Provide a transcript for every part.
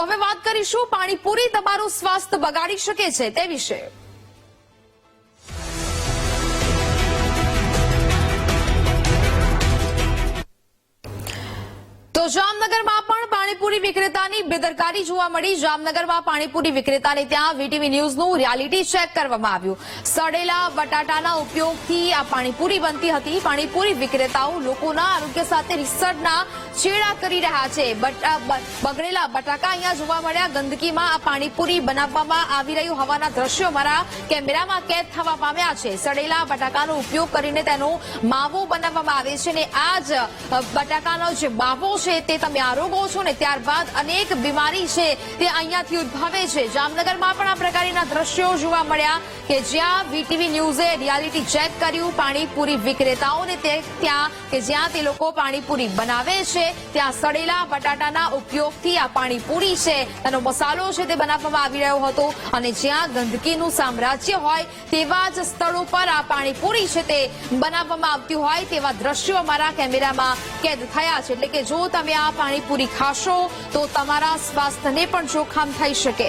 તો હવે વાત કરીશું પાણીપુરી તમારું સ્વાસ્થ્ય બગાડી શકે છે તે વિશે. પાણીપુરી વિક્રેતાની બેદરકારી જોવા મળી. જામનગરમાં પાણીપુરી વિક્રેતાને ત્યાં વીટીવી ન્યૂઝનું રિયાલિટી ચેક કરવામાં આવ્યું. સડેલા બટાટાના ઉપયોગથી આ પાણીપુરી બનતી હતી. પાણીપુરી વિક્રેતાઓ લોકોના આરોગ્ય સાથે રિસર્ચના છેડા કરી રહ્યા છે. બગડેલા બટાકા અહીંયા જોવા મળ્યા. ગંદકીમાં આ પાણીપુરી બનાવવામાં આવી રહ્યું હોવાના દ્રશ્યો મારા કેમેરામાં કેદ થવા પામ્યા છે. સડેલા બટાકાનો ઉપયોગ કરીને તેનો માવો બનાવવામાં આવે છે અને આ જ બટાકાનો જે માવો છે તે તમે આરોગો છો ને ત્યારબાદ અનેક બીમારી છે તે અહીંયાથી ઉદ્ભવે છે. જામનગરમાં પણ આ પ્રકારના દ્રશ્યો જોવા મળ્યા કે જ્યાં વીટીવી ન્યૂઝે રિયાલિટી ચેક કર્યું, પાણીપુરી વિક્રેતાઓને તે ત્યાં કે જ્યાં તે લોકો પાણીપુરી બનાવે છે, ત્યાં સડેલા બટાટાના ઉપયોગથી આ પાણીપુરી છે, તેનો મસાલો છે તે બનાવવામાં આવી રહ્યો હતો અને જ્યાં ગંદકીનું સામ્રાજ્ય હોય તેવા જ સ્થળો પર આ પાણીપુરી છે તે બનાવવામાં આવતી હોય તેવા દ્રશ્યો અમારા કેમેરામાં કેદ થયા છે. એટલે કે જો તમે આ પાણીપુરી ખાશો તો તમારા સ્વાસ્થ્યને પણ જોખમ થઈ શકે.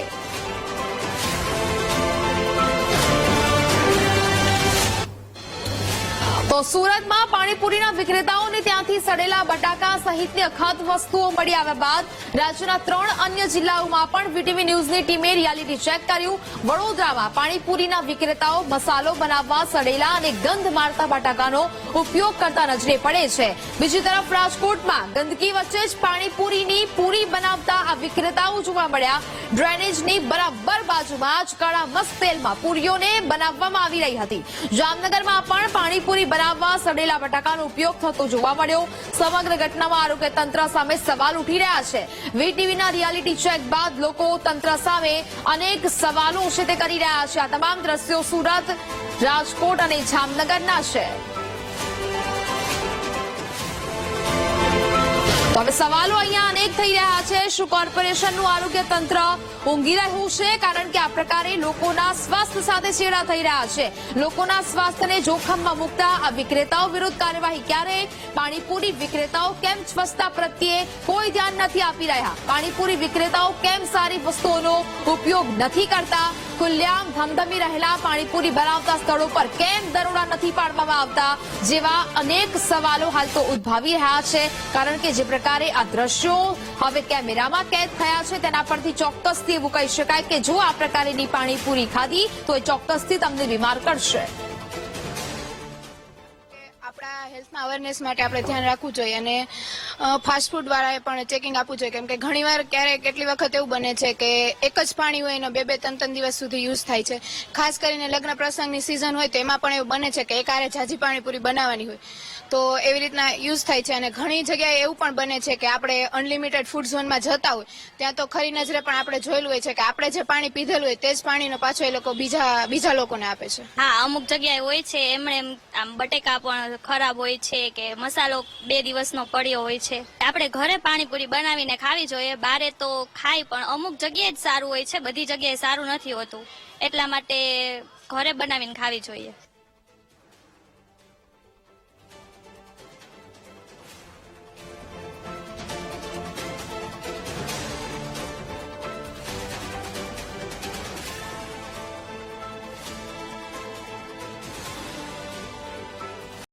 સુરતમાં પાણીપુરીના વિક્રેતાઓને ત્યાંથી સડેલા બટાકા સહિતની અખાત વસ્તુઓ મળી આવ્યા બાદ રાજ્યના ત્રણ અન્ય જિલ્લાઓમાં પણ વીટીવી ન્યૂઝની ટીમે રિયાલિટી ચેક કર્યું. વડોદરામાં પાણીપુરીના વિક્રેતાઓ મસાલો બનાવવા સડેલા અને ગંધ મારતા બટાકાનો ઉપયોગ કરતા નજરે પડે છે. બીજી તરફ રાજકોટમાં ગંદકી વચ્ચે જ પાણીપુરીની પૂરી બનાવતા આ વિક્રેતાઓ જોવા મળ્યા. ડ્રેનેજની બરાબર બાજુમાં જ કાળા મસ્ત તેલમાં પૂરીઓને બનાવવામાં આવી રહી હતી. જામનગરમાં પણ પાણીપુરી બનાવવા સડેલા બટાકાનો ઉપયોગ થતો જોવા મળ્યો. સમગ્ર ઘટનામાં આરોગ્ય તંત્ર સામે સવાલ ઉઠી રહ્યા છે. વીટીવીના રિયાલિટી ચેક બાદ લોકો તંત્ર સામે અનેક સવાલો છે તે કરી રહ્યા છે. આ તમામ દ્રશ્યો સુરત, રાજકોટ અને જામનગરના છે. હવે સવાલો અહીંયા અનેક થઈ રહ્યા છે. શું કોર્પોરેશનનું આરોગ્ય તંત્ર ઊંઘી રહ્યું છે? કારણ કે આ પ્રકારે લોકોના સ્વાસ્થ્ય સાથે છેડા થઈ રહ્યા છે. લોકોના સ્વાસ્થ્યને જોખમમાં મૂકતા આ વિક્રેતાઓ વિરુદ્ધ કાર્યવાહી ક્યારે? પાણીપુરી વિક્રેતાઓ કેમ સ્વચ્છતા પ્રત્યે કોઈ ધ્યાન નથી આપી રહ્યા? પાણીપુરી વિક્રેતાઓ કેમ સારી વસ્તુઓનો ઉપયોગ નથી કરતા? ખુલ્લેઆમ ધમધમી રહેલા પાણીપુરી બનાવતા સ્થળો પર કેમ દરોડા નથી પાડવામાં આવતા? જેવા અનેક સવાલો હાલ તો ઉદ્ભવી રહ્યા છે. કારણ કે જે પ્રકારે આ દ્રશ્યો હવે કેમેરામાં કેદ થયા છે, તેના પરથી ચોક્કસથી એવું કહી શકાય કે જો આ પ્રકારની પાણીપુરી ખાધી, તો એ ચોક્કસથી તમને બીમાર કરશે. હેલ્થના અવેરનેસ માટે આપણે ધ્યાન રાખવું જોઈએ અને ફાસ્ટ ફૂડ વાળાએ પણ ચેકિંગ આપવું જોઈએ. કેમ કે ઘણીવાર ક્યારેક કેટલી વખત એવું બને છે કે એક જ પાણી હોય એનો બે બે, ત્રણ ત્રણ દિવસ સુધી યુઝ થાય છે. ખાસ કરીને લગ્ન પ્રસંગની સિઝન હોય તો એમાં પણ એવું બને છે કે એક આરે ઝાઝી પાણીપુરી બનાવવાની હોય. તો એવી રીતના યુઝ થાય છે અને ઘણી જગ્યાએ એવું પણ બને છે કે આપણે અનલિમિટેડ ફૂડ ઝોનમાં જતા હોય, ત્યાં તો ખરી નજરે પણ આપણે જોયેલું હોય છે કે આપણે જે પાણી પીધેલું હોય તે જ પાણીનો પાછો એ લોકો બીજા બીજા લોકોને આપે છે. હા, અમુક જગ્યાએ હોય છે, એમણે એમ, આમ બટેકા પણ ખરાબ હોય છે કે મસાલો બે દિવસનો પડ્યો હોય છે. આપણે ઘરે પાણીપુરી બનાવીને ખાવી જોઈએ. બારે તો ખાય પણ અમુક જગ્યાએ જ સારું હોય છે. બધી જગ્યાએ સારું નથી હોતું. એટલા માટે ઘરે બનાવીને ખાવી જોઈએ.